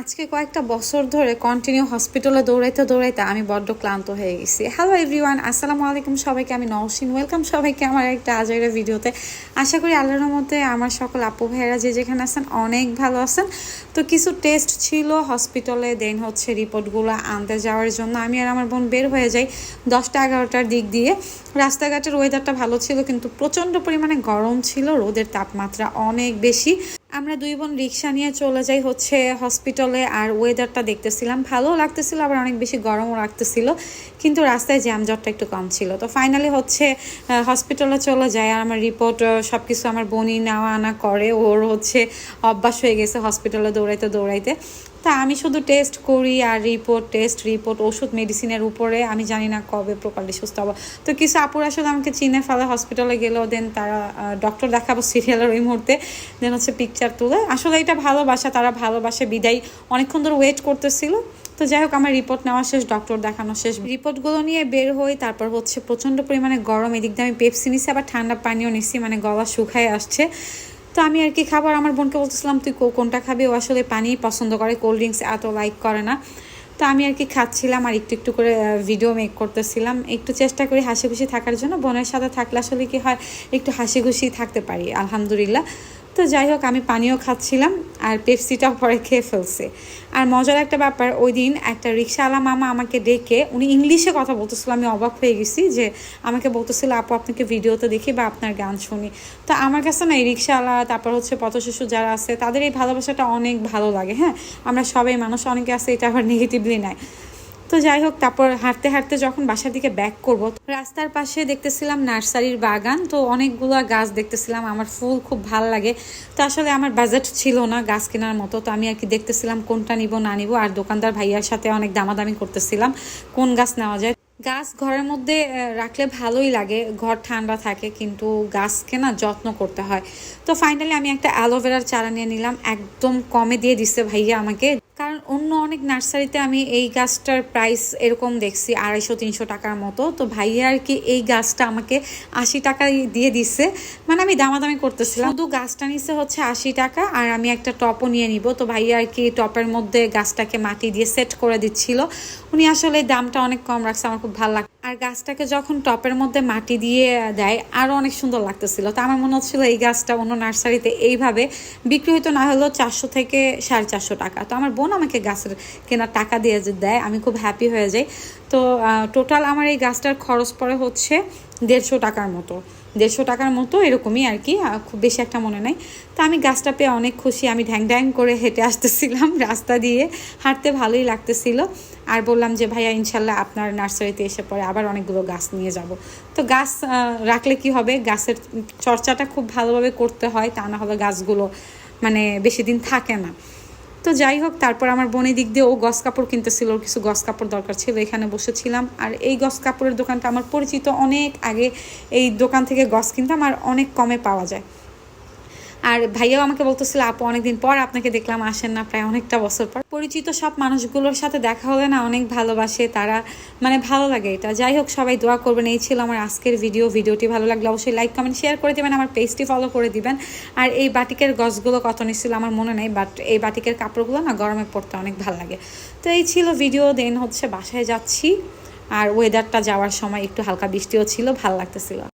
আজকে কয়েকটা বছর ধরে কন্টিনিউ হসপিটালে দৌড়াইতে দৌড়াইতে আমি বড্ড ক্লান্ত হয়ে গেছি। হ্যালো এভরিওয়ান আসসালামু আলাইকুম সবাইকে, আমি নওশিন। ওয়েলকাম সবাইকে আমার একটা আজের ভিডিওতে। আশা করি আল্লাহর মধ্যে আমার সকল আপু ভাইয়েরা যে যেখানে আছেন অনেক ভালো আছেন। তো কিছু টেস্ট ছিল হসপিটালে দেন হচ্ছে রিপোর্টগুলো আনতে যাওয়ার জন্য। আমি আর আমার বোন বের হয়ে যাই দশটা এগারোটার দিক দিয়ে। রাস্তাঘাটের ওয়েদারটা ভালো ছিল, কিন্তু প্রচণ্ড পরিমাণে গরম ছিল, রোদের তাপমাত্রা অনেক বেশি। আমরা দুই বোন রিক্সা নিয়ে চলে যাই হচ্ছে হসপিটালে, আর ওয়েদারটা দেখতেছিলাম। ভালো লাগতেছিল, আবার অনেক বেশি গরমও রাখতেছিল কিন্তু রাস্তায় জ্যামজটটা একটু কম ছিল। তো ফাইনালি হচ্ছে হসপিটালে চলে যায় আর আমার রিপোর্ট সব কিছু আমার বোনই নেওয়া আনা করে। ওর হচ্ছে অভ্যাস হয়ে গেছে হসপিটালে দৌড়াইতে দৌড়াইতে। তা আমি শুধু টেস্ট করি আর রিপোর্ট টেস্ট রিপোর্ট ওষুধ মেডিসিনের উপরে। আমি জানি না কবে প্রপারলি সুস্থ হব। তো কিছু আপুর আসলে আমাকে চিনে ফেলে হসপিটালে গেলেও দেন তারা ডক্টর দেখাবো সিরিয়ালের ওই মুহূর্তে। দেন হচ্ছে পিকচার তুলে। আসলে এটা ভালোবাসা, তারা ভালোবাসে, বিদায়। অনেকক্ষণ ধরে ওয়েট করতেছিল। তো যাই হোক, আমার রিপোর্ট নেওয়া শেষ ডক্টর দেখানো শেষ। রিপোর্টগুলো নিয়ে বের হই, তারপর হচ্ছে প্রচণ্ড পরিমাণে গরম। এদিক দিয়ে আমি পেপসি নিছি, আবার ঠান্ডা পানিও নিছি মানে গলা শুকায় আসছে। তো আমি আর কি খাবার আমার বোনকে বলতেছিলাম, তুই কোনটা খাবি? ও আসলে পানি পছন্দ করে কোল্ড ড্রিঙ্কস এত লাইক করে না। তো আমি আর কি খাচ্ছিলাম আর একটু একটু করে ভিডিও মেক করতেছিলাম। একটু চেষ্টা করি হাসি খুশি থাকার জন্য। বোনের সাথে থাকলে আসলে কি হয়, একটু হাসি খুশি থাকতে পারি, আলহামদুলিল্লাহ। তো যাই হোক, আমি পানিও খাচ্ছিলাম আর পেপসিটাও পরে খেয়ে ফেলছে। আর মজার একটা ব্যাপার, ওই দিন একটা রিক্সাওয়ালা মামা আমাকে ডেকে, উনি ইংলিশে কথা বলতেছিল, আমি অবাক হয়ে গেছি যে আমাকে বলতেছিল, আপু, আপনাকে ভিডিওতে দেখি বা আপনার গান শুনি। তো আমার কাছে না, এই রিক্সাওয়ালা, তারপর হচ্ছে পথশিশু যারা আছে, তাদের এই ভালোবাসাটা অনেক ভালো লাগে হ্যাঁ? আমরা সবাই মানুষ, অনেকে আছে, এটা আবার নেগেটিভলি নেয়। তো যাই হোক, তারপর হাঁটতে হাঁটতে যখন বাসার দিকে ব্যাক করব, রাস্তার পাশে দেখতেছিলাম নার্সারির বাগান। তো অনেকগুলো গাছ দেখতেছিলাম, আমার ফুল খুব ভালো লাগে। তো আসলে আমার বাজেট ছিল না গাছ কেনার মতো, তো আমি আর কি দেখতেছিলাম কোনটা নিব, না নিব। আর দোকানদার ভাইয়ার সাথে অনেক দামাদামি করতেছিলাম, কোন গাছ নেওয়া যায়। গাছ ঘরের মধ্যে রাখলে ভালোই লাগে, ঘর ঠান্ডা থাকে, কিন্তু গাছকে না যত্ন করতে হয়। তো ফাইনালি আমি একটা অ্যালোভেরার চারা নিয়ে নিলাম, একদম কমে দিয়ে দিছে ভাইয়া আমাকে। কারণ অন্য অনেক নার্সারিতে আমি এই গাছটার প্রাইস এরকম দেখছি, আড়াইশো, তিনশো টাকার মতো। তো ভাইয়া আর কি এই গাছটা আমাকে আশি টাকা দিয়ে দিচ্ছে মানে আমি দামাদামি করতেছিলাম। শুধু গাছটা নিচ্ছে হচ্ছে আশি টাকা, আর আমি একটা টপও নিয়ে নিব। তো ভাইয়া আর কি টপের মধ্যে গাছটাকে মাটি দিয়ে সেট করে দিচ্ছিল। উনি আসলে দামটা অনেক কম রাখছে, আমার খুব ভালো লাগে আর গাছটাকে যখন টপের মধ্যে মাটি দিয়ে দেয় আরও অনেক সুন্দর লাগতেছিল। তো আমার মনে হচ্ছিল এই গাছটা অন্য নার্সারিতে এইভাবে বিক্রি হতো না হলেও চারশো থেকে সাড়ে চারশো টাকা। তো আমার বোন আমাকে গাছের কেনার টাকা দিয়ে দেয়, আমি খুব হ্যাপি হয়ে যাই। তো টোটাল আমার এই গাছটার খরচ পড়ে হচ্ছে দেড়শো টাকার মতো। দেড়শো টাকার মতো এরকমই আর কি খুব বেশি একটা মনে নাই। তো আমি গাছটা পেয়ে অনেক খুশি, আমি ঢ্যাং ঢ্যাং করে হেঁটে আসতেছিলাম, রাস্তা দিয়ে হাঁটতে ভালোই লাগতেছিল। আর বললাম যে, ভাইয়া ইনশাল্লাহ আপনার নার্সারিতে এসে পরে আবার অনেকগুলো গাছ নিয়ে যাব। তো গাছ রাখলে কি হবে? গাছের চর্চাটা খুব ভালোভাবে করতে হয়, তা না হলে গাছগুলো মানে বেশি দিন থাকে না। তো যাই হোক, তারপর আমার বোনের দিক দিয়ে ও গস কাপড় কিনতেছিল, ওর কিছু গস কাপড় দরকার ছিল, এখানে বসেছিলাম। আর এই গস কাপড়ের দোকানটা আমার পরিচিত, অনেক আগে এই দোকান থেকে গস কিনতাম, আর অনেক কমে পাওয়া যায়। আর ভাইয়াও আমাকে বলতেছিল, আপু, অনেকদিন পর আপনাকে দেখলাম, আসেন না প্রায় অনেকটা বছর পর। পরিচিত সব মানুষগুলোর সাথে দেখা হলে না অনেক ভালোবাসে, তারা মানে ভালো লাগে এটা। যাই হোক, সবাই দোয়া করবেন, এই ছিল আমার আজকের ভিডিও ভিডিওটি ভালো লাগলে অবশ্যই লাইক কমেন্ট শেয়ার করে দেবেন, আমার পেজটি ফলো করে দিবেন। আর এই বাটিকের গছগুলো কত নিচ্ছিল আমার মনে নেই বাট এই বাটিকের কাপড়গুলো না গরমে পড়তে অনেক ভালো লাগে। তো এই ছিল ভিডিও দেন হচ্ছে বাসায় যাচ্ছি। আর ওয়েদারটা যাওয়ার সময় একটু হালকা বৃষ্টিও ছিল, ভালো লাগতেছিল।